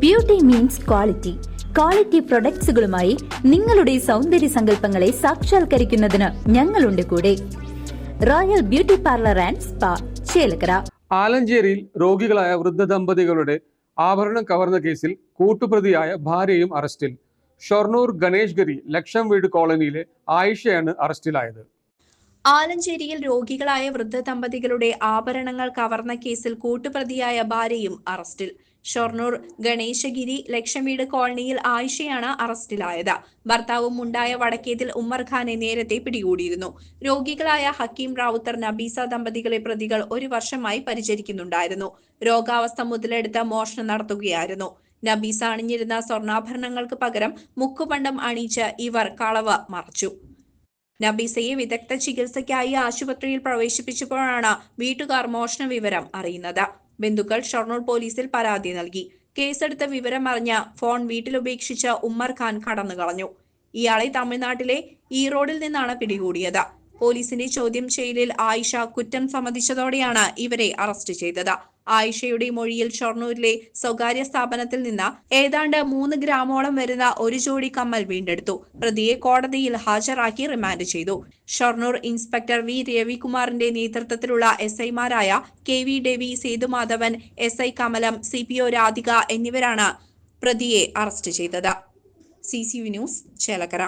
Beauty means quality quality പ്രൊഡക്ട്സുകളുമായി നിങ്ങളുടെ സൗന്ദര്യ സങ്കല്പങ്ങളെ സാക്ഷാത്കരിക്കുന്നതിന് ഞങ്ങളുണ്ട് കൂടെ. Royal beauty parlour and spa Chelakkara. ആലഞ്ചേരിയിൽ രോഗികളായ വൃദ്ധ ദമ്പതികളുടെ ആഭരണം കവർന്ന കേസിൽ കൂട്ടുപ്രതിയായ ഭാര്യയും അറസ്റ്റിൽ. ഷൊർണൂർ ഗണേഷ്ഗിരി ലക്ഷം വീട് കോളനിയിലെ ആയിഷയാണ് അറസ്റ്റിലായത്. ആലഞ്ചേരിയിൽ രോഗികളായ വൃദ്ധ ദമ്പതികളുടെ ആഭരണങ്ങൾ കവർന്ന കേസിൽ കൂട്ടുപ്രതിയായ ഭാര്യയും അറസ്റ്റിൽ. ഷൊർണൂർ ഗണേശഗിരി ലക്ഷ്മീട് കോളനിയിൽ ആയിഷയാണ് അറസ്റ്റിലായത്. ഭർത്താവും ഉണ്ടായ വടക്കേതിൽ ഉമ്മർ ഖാനെ നേരത്തെ പിടികൂടിയിരുന്നു. രോഗികളായ ഹക്കീം റാവുത്തർ നബീസ ദമ്പതികളെ പ്രതികൾ ഒരു വർഷമായി പരിചരിക്കുന്നുണ്ടായിരുന്നു. രോഗാവസ്ഥ മുതലെടുത്ത മോഷണം നടത്തുകയായിരുന്നു. നബീസ അണിഞ്ഞിരുന്ന സ്വർണാഭരണങ്ങൾക്ക് പകരം മുക്കുപണ്ടം അണിയിച്ച് ഇവർ കളവ് മറച്ചു. നബീസയെ വിദഗ്ധ ചികിത്സയ്ക്കായി ആശുപത്രിയിൽ പ്രവേശിപ്പിച്ചപ്പോഴാണ് വീട്ടുകാർ മോഷണ വിവരം അറിയുന്നത്. ബന്ധുക്കൾ ഷൊർണൂർ പോലീസിൽ പരാതി നൽകി. കേസെടുത്ത വിവരം അറിഞ്ഞ ഫോൺ വീട്ടിലുപേക്ഷിച്ച ഉമ്മർ ഖാൻ കടന്നുകളഞ്ഞു. ഇയാളെ തമിഴ്നാട്ടിലെ ഈറോഡിൽ നിന്നാണ് പിടികൂടിയത്. പോലീസിന്റെ ചോദ്യം ചെയ്യലിൽ ആയിഷ കുറ്റം സമ്മതിച്ചതോടെയാണ് ഇവരെ അറസ്റ്റ് ചെയ്തത്. ആയിഷയുടെ മൊഴിയിൽ ഷൊർണൂരിലെ സ്വകാര്യ സ്ഥാപനത്തിൽ നിന്ന് ഏതാണ്ട് മൂന്ന് ഗ്രാമോളം വരുന്ന ഒരു ജോഡി കമ്മൽ വീണ്ടെടുത്തു. പ്രതിയെ കോടതിയിൽ ഹാജരാക്കി റിമാൻഡ് ചെയ്തു. ഷൊർണൂർ ഇൻസ്പെക്ടർ വി രവികുമാറിന്റെ നേതൃത്വത്തിലുള്ള എസ് ഐമാരായ K V Devi Sethumadhavan S I Kamalam C P O Radhika എന്നിവരാണ് പ്രതിയെ അറസ്റ്റ് ചെയ്തത്. C C news Chelakkara.